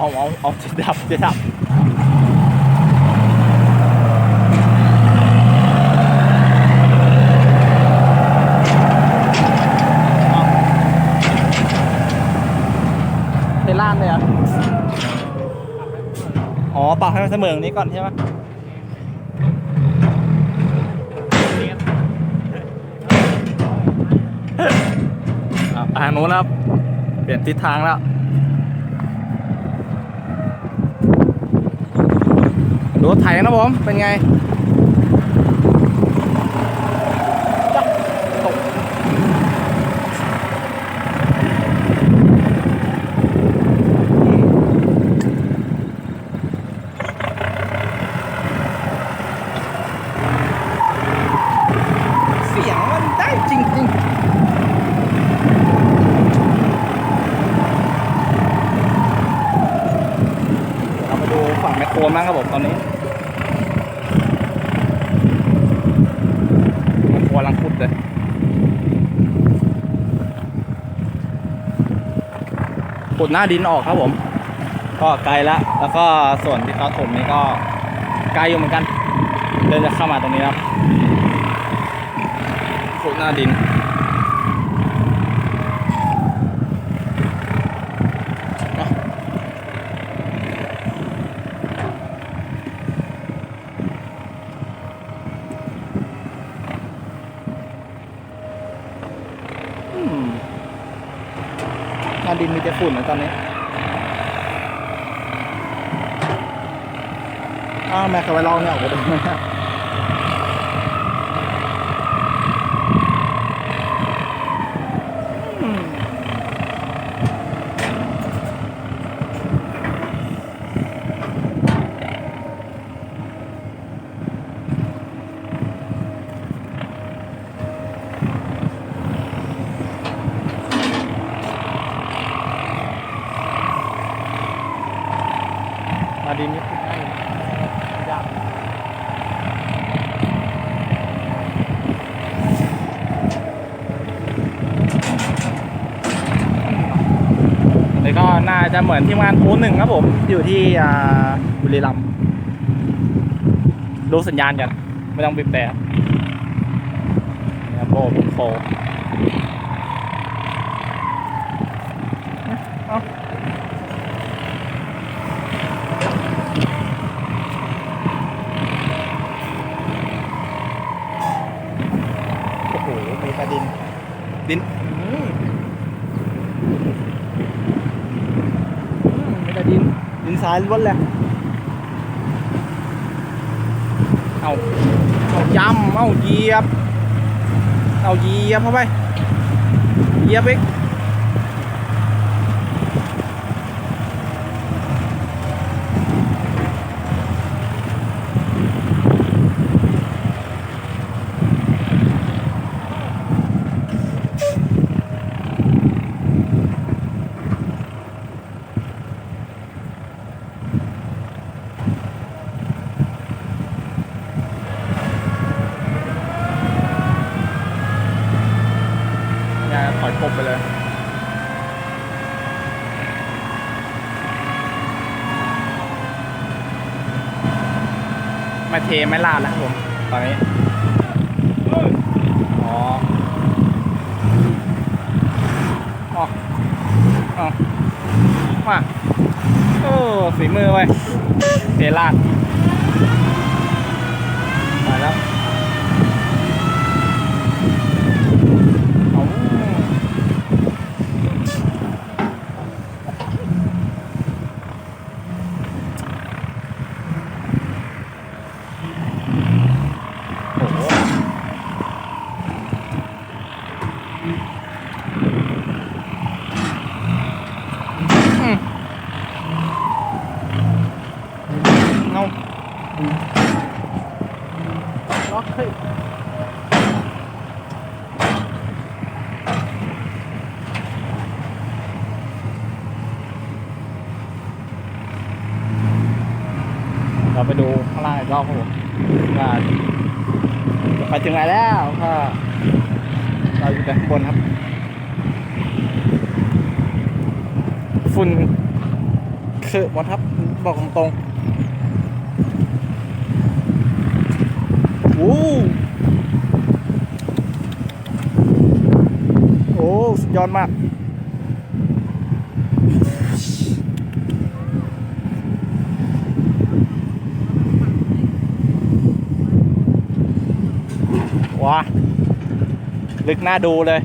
เอาเอาเอาจะดับจะดับเอาเทล่านเลยเหรออ๋อปรับให้มันเสมอตรงนี้ก่อนใช่ไหมอะทางนู้นนะครับ เปลี่ยนทิศทางแล้ว ดูรถไถนะผม เป็นไงจ๊ะตกเสียงมันได้จริง ๆ เรามาดูฝั่งแมคโครบ้างครับผมตอนนี้แมคโครกำลังขุดเลยขุด หน้าดินออกครับผม ก็ไกลแล้วแล้วก็ส่วนที่เขาถมนี่ก็ไกลอยู่เหมือนกันเดินจะเข้ามาตรงนี้ครับขุดหน้าดิน อืมหน้าดินมีแต่ ฝุ่นนะตอนนี้อ้าวแม่เคยไปลองเนี่ยออกมาดูไหมอืมหน้าดินนี่ขุดง่ายอยู่ยากนี่ก็น่า จะเหมือนทีมงานโพสหนึ่งครับผม อยู่ที่บุรีรัมย์ดูสัญญาณกัน ไม่ต้องบีบแต่เนี่ยโบโคเอาโอ้โหมีประดิน ดินอืมอืมมีแต่ดิน สายล้วนเลยเอาเอาย้ำเอาเหยียบ เอาเหยียบเข้าไปเหยียบอีกอย่าถอยกบไปเลย มา เทไม่ลาดแล้วครับผม ตอนนี้ อ๋ออ๋ออ๋อมาโอ้ฝีมือไว้เทลาดไปแล้วเอาโอ้โห เอาล็อกเฮ้ยเราไปดูข้างล่างอีก รอบครับผมไปถึงไหนแล้วก็เราอยู่แต่ข้างบนครับ ฝุ่นคือหมดครับบอกตรงๆโอ้โอ้สุดยอดมาก ว้าลึกหน้าดูเลย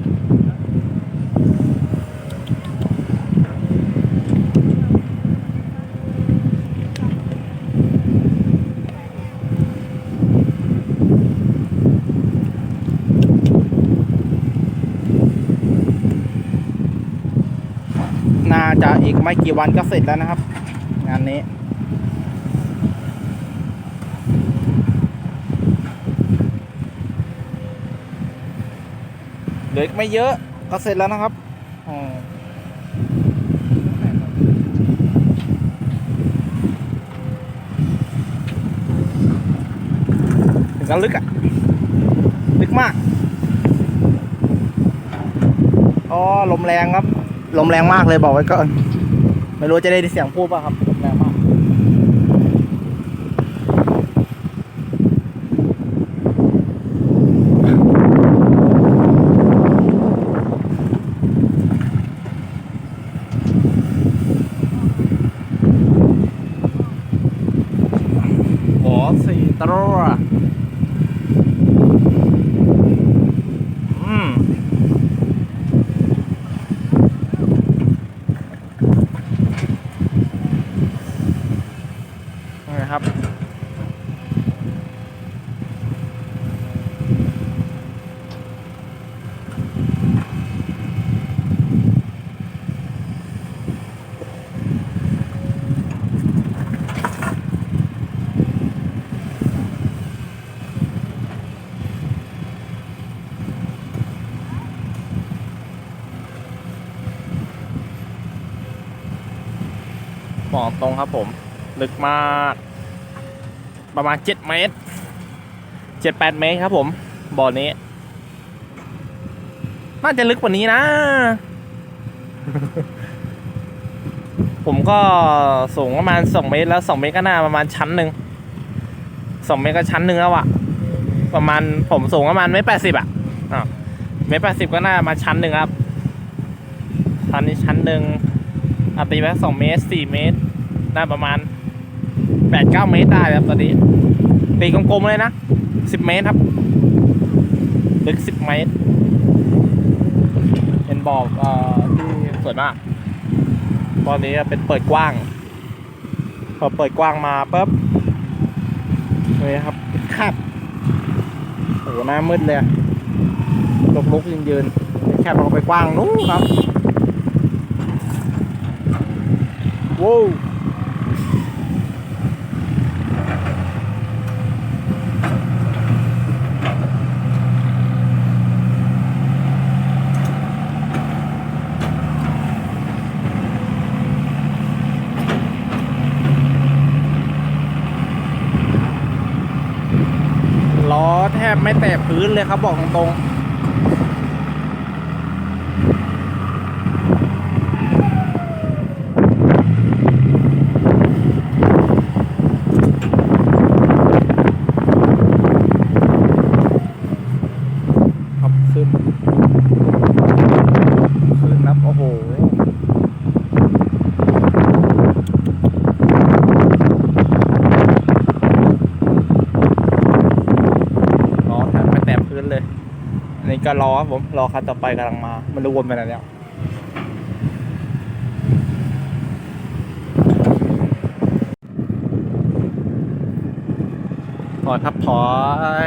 น่าจะอีกไม่กี่วันก็เสร็จแล้วนะครับ งานนี้ เหลือไม่เยอะก็เสร็จแล้วนะครับอ๋อถึงกันลึกอะลึกมากอ๋อลมแรงครับ ลมแรงมากเลยบอกไว้ก่อน ไม่รู้จะได้เสียงพูดป่ะครับ ลมแรงมาก หมอสี่ตัวอืม นะครับ บอก ตรงครับผม ลึกมากประมาณเจ็ดเมตรเจ็ดแปดเมตรครับผม บ่อนี้ น่าจะลึกกว่านี้นะ ผมก็สูงประมาณสองเมตรแล้วสองเมตรก็น่าประมาณชั้นหนึ่งสองเมตรก็ชั้นหนึ่งแล้วอะประมาณผมสูงประมาณเมตรแปดสิบอะอะเมตรแปดสิบก็น่ามาชั้นหนึ่งครับชั้นนี้ชั้นหนึ่งอาตีไปสองเมตรสี่เมตร น่าประมาณแปดเก้าเมตรได้ครับตอนนี้ ตีกลมๆเลยนะสิบเมตรครับ ลึกสิบเมตร เป็นบ่อเอ่อที่สวยมาก ตอนนี้เป็นเปิดกว้าง พอเปิดกว้างมาปุ๊บเลยครับคาดโอ้หน้ามืดเลยลุกลุกยืนยืนๆแค่เราไปกว้างนู้นครับ ว้าว ล้อแท บไม่แตะพื้นเลยครับบอกตรงๆครับขึ้น ขึ้นนับ โอ้โห ล้อแทบไม่แตะพื้นเลย อันนี้ ก็รอครับผมรอคันต่อไปกำลังมา มันรู้วนไปไหนแล้วถอยครับถอย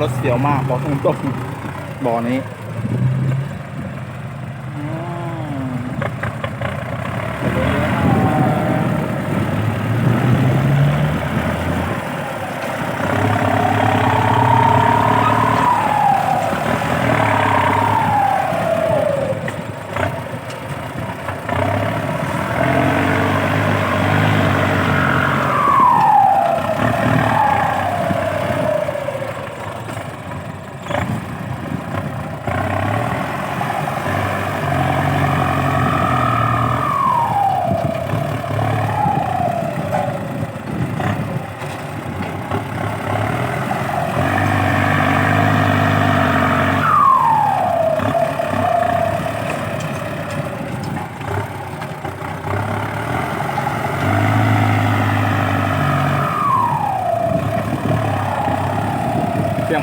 รถเสียวมากบอกตรงๆบ่อนี้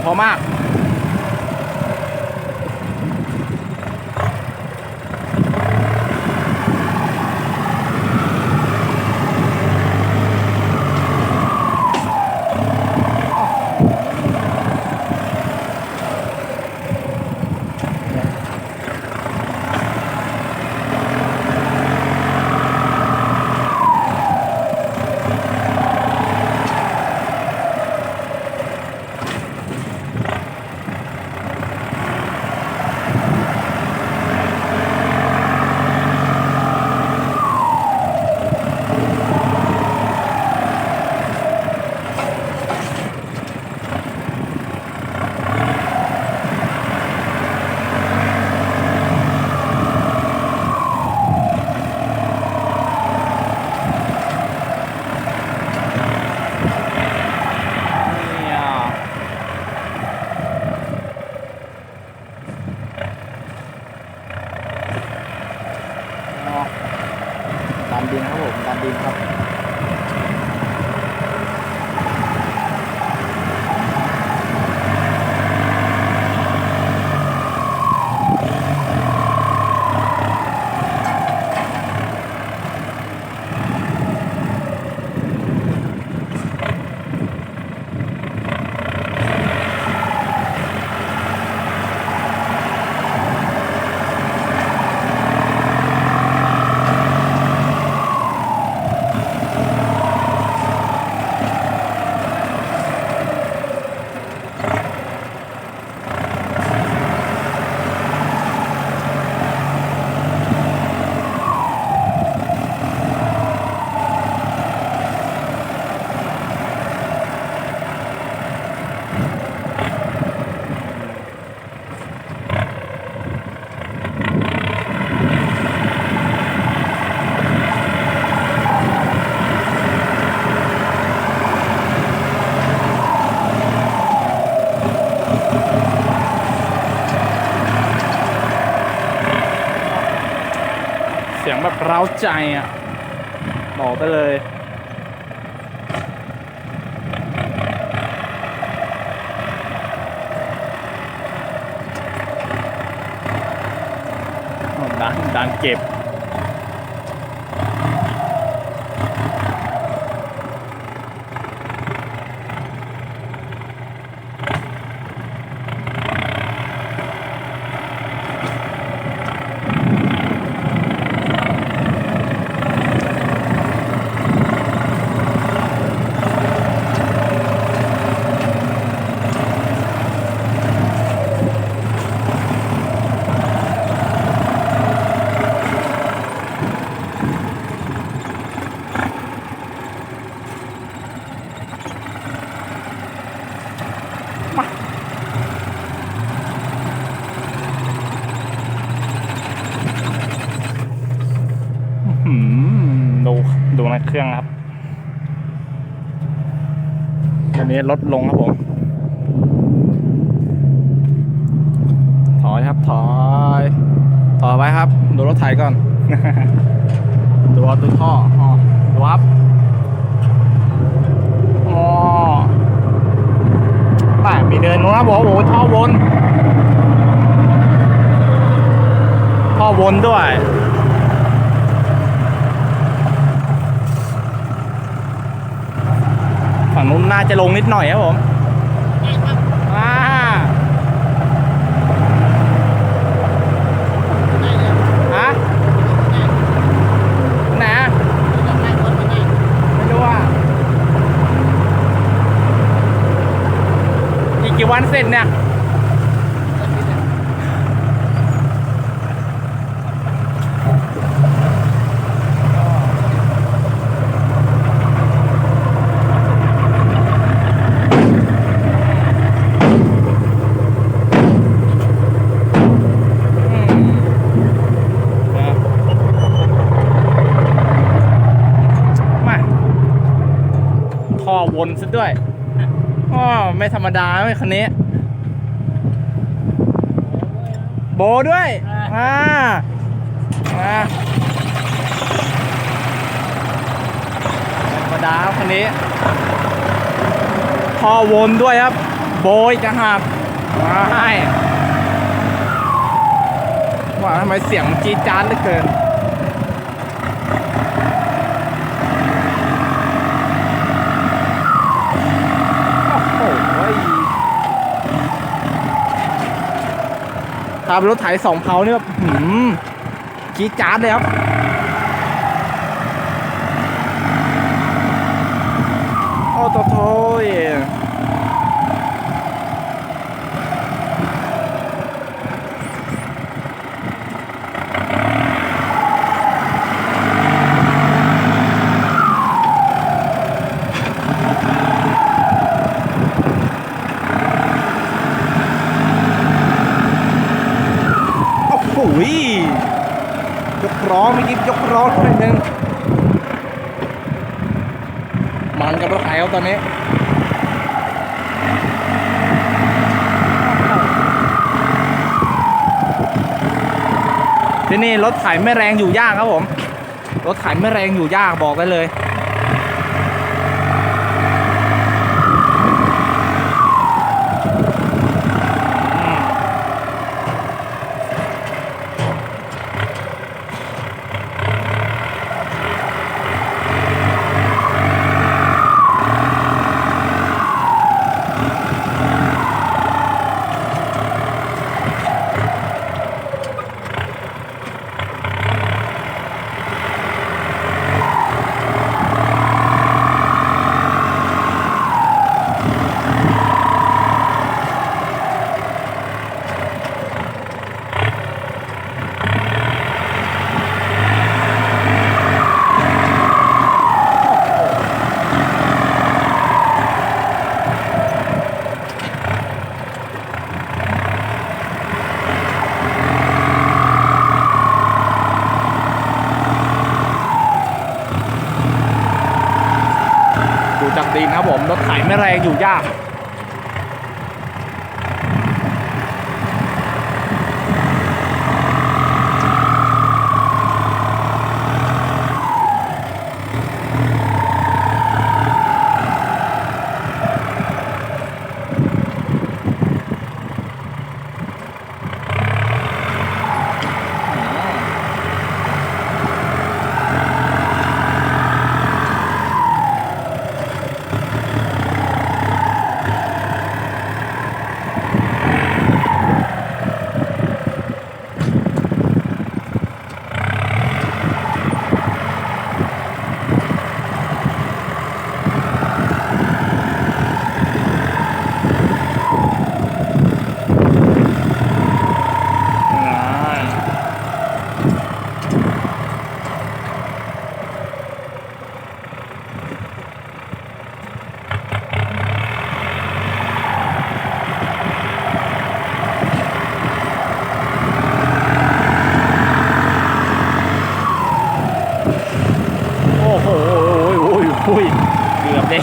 อมาก แบบเร้าใจอะบอกไปเลย ดันดันเก็บ อ ดูในเครื่องครับอันนี้ ลดลงครับผม ถอยครับถอยถอยไว้ครับดูรถไถก่อนดูเอาดูท่ออ๋อดูครับอ๋อแต่มีเดินนู้นนะบอกว่าโอ้โหท่อวน ท่อวนด้วย ฝั่ง นู้นน่าจะลงนิดหน่อยครับผมอ่าฮะไหนอะไม่รู้อะอีกกี่วันเสร็จเนี่ย นซะด้วยอ๋อไม่ธรรมดาไม่คันนี้ โบด้วยอ่ามาไม่ธรรมดาครับคันนี้ท่อวนด้วยครับ โบยจะหักมาให้ว่าทำไมเสียงมันจี๊ดจ๊าดเหลือเกิน โอ้โห ถ้าเป็นรถไถสองเพาเนี่ยแบบหืมขี้จ้าดเลยครับ โอ้โตโถยโอ้โหยยกร้องเมื่อกี้ยก ร้อนิดนึงมันกับรถไถครับตอนนี้ที่นี่รถไถไม่แรงอยู่ยากครับผม รถไถไม่แรงอยู่ยากบอกได้เลย ดูจากดินครับผม รถไถไม่แรง อยู่ยาก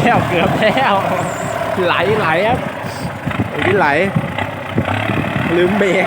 แล้วเกือบแล้วไหลไหลครับไอ้ที่ไหล ลืมเบรก